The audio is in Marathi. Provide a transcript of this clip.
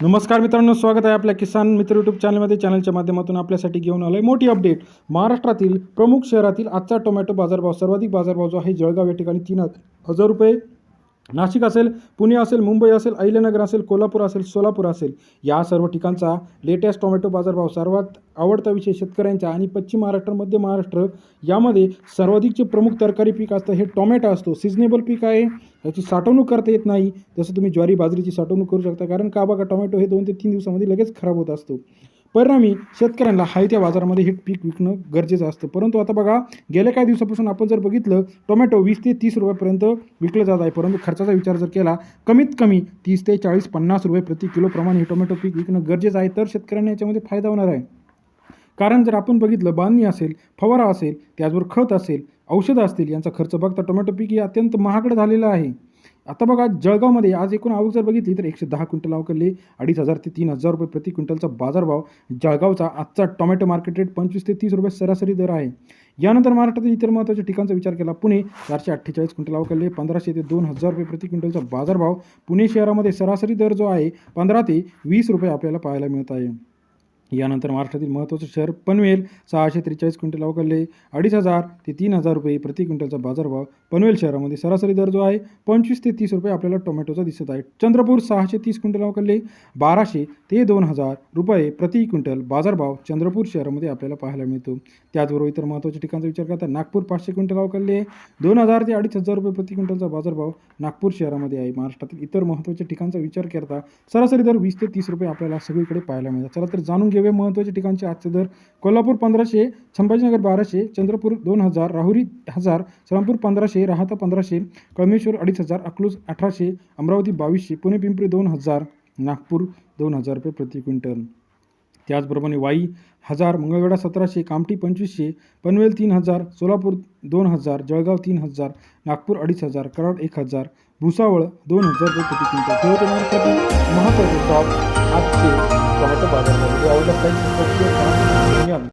नमस्कार मित्रांनो स्वागत आहे आपल्या किसान मित्र यूट्यूब चॅनलमध्ये चॅनलच्या माध्यमातून आपल्यासाठी घेऊन आलो आहे मोठी अपडेट महाराष्ट्रातील प्रमुख शहरातील आजचा टोमॅटो बाजारभाव सर्वाधिक बाजारभाव जो आहे जळगाव या ठिकाणी तीन हजार रुपये. नाशिक असेल पुणे असेल मुंबई असेल अहिल्यानगर असेल कोल्हापूर असेल सोलापूर असेल या सर्व ठिकाणचा लेटेस्ट टोमॅटो बाजारभाव सर्वात आवडता विषय शेतकऱ्यांचा आणि पश्चिम महाराष्ट्र मध्य महाराष्ट्र यामध्ये सर्वाधिकचे प्रमुख तरकारी पीक असतं हे टोमॅटो असतो. सिजनेबल पीक आहे. याची साठवणूक करता येत नाही. जसं तुम्ही ज्वारी बाजरीची साठवणूक करू शकता. कारण का बघा टोमॅटो हे दोन ते तीन दिवसामध्ये लगेच खराब होत असतो. परिणामी शेतकऱ्यांना हाय त्या बाजारामध्ये हे पीक विकणं गरजेचं असतं. परंतु आता बघा गेल्या काही दिवसापासून आपण जर बघितलं टोमॅटो वीस ते तीस रुपयापर्यंत विकलं जात आहे. परंतु खर्चाचा विचार जर केला कमीत कमी तीस ते चाळीस पन्नास रुपये प्रति किलोप्रमाणे हे टोमॅटो पीक विकणं गरजेचं आहे. तर शेतकऱ्यांना याच्यामध्ये फायदा होणार आहे. कारण जर आपण बघितलं बांधणी असेल फवारा असेल त्याचबरोबर खत असेल औषधं असतील यांचा खर्च बघता टोमॅटो पीक हे अत्यंत महागडं झालेलं आहे. आता बघा जळगावमध्ये आज एकूण आवक जर बघितली तर एकशे दहा क्विंटल अवकरले अडीच हजार ते तीन हजार रुपये प्रति क्विंटलचा बाजारभाव जळगावचा आजचा टोमॅटो मार्केट रेट पंचवीस ते तीस रुपये सरासरी दर आहे. यानंतर महाराष्ट्रातील इतर महत्त्वाच्या ठिकाणचा विचार केला पुणे चारशे अठ्ठेचाळीस क्विंटल अवकरले पंधराशे ते दोन हजार रुपये प्रति क्विंटलचा बाजारभाव पुणे शहरामध्ये सरासरी दर जो आहे पंधरा ते वीस रुपये आपल्याला पाहायला मिळत आहे. यानंतर महाराष्ट्रातील महत्त्वाचं शहर पनवेल. सहाशे त्रेचाळीस क्विंटल अवकरले अडीच हजार ते तीन हजार रुपये प्रति क्विंटलचा बाजारभाव पनवेल शहरामध्ये सरासरी दर जो आहे पंचवीस ते तीस रुपये आपल्याला टोमॅटोचा दिसत आहे. चंद्रपूर सहाशे तीस क्विंटल अवकरले बाराशे ते दोन हजार रुपये प्रति क्विंटल बाजारभाव चंद्रपूर शहरामध्ये आपल्याला पाहायला मिळतो. त्याचबरोबर इतर महत्त्वाच्या ठिकाणचा विचार करता नागपूर पाचशे क्विंटल अवकरले दोन हजार ते अडीच हजार रुपये प्रति क्विंटलचा बाजारभाव नागपूर शहरामध्ये आहे. महाराष्ट्रातील इतर महत्त्वाच्या ठिकाणचा विचार करता सरासरी दर वीस ते तीस रुपये आपल्याला सगळीकडे पाहायला मिळतात. चला तर जाणून घेऊया महत्त्वाचे ठिकाणचे आजचे दर. कोल्हापूर पंधराशे संभाजीनगर बाराशे चंद्रपूर दोन हजार राहुरी हजार श्रामपूर पंधराशे राहता पंधराशे कळमेश्वर अडीच हजार अकलूज अठराशे अमरावती बावीसशे पुणे पिंपरी दोन हजार नागपूर दोन हजार रुपये प्रति क्विंटल. त्याचप्रमाणे वाई हजार मंगळवेढा सतराशे कामठी पंचवीसशे पनवेल तीन हजार सोलापूर दोन हजार जळगाव तीन हजार नागपूर अडीच हजार कराड एक हजार भुसावळ दोन हजार रुपये प्रति क्विंटल. महत्त्वाचे टॉप आजचे महत्त्वाचे टॉप आजचे टोमॅटो बाजारभाव आवडल्यास काही धन्यवाद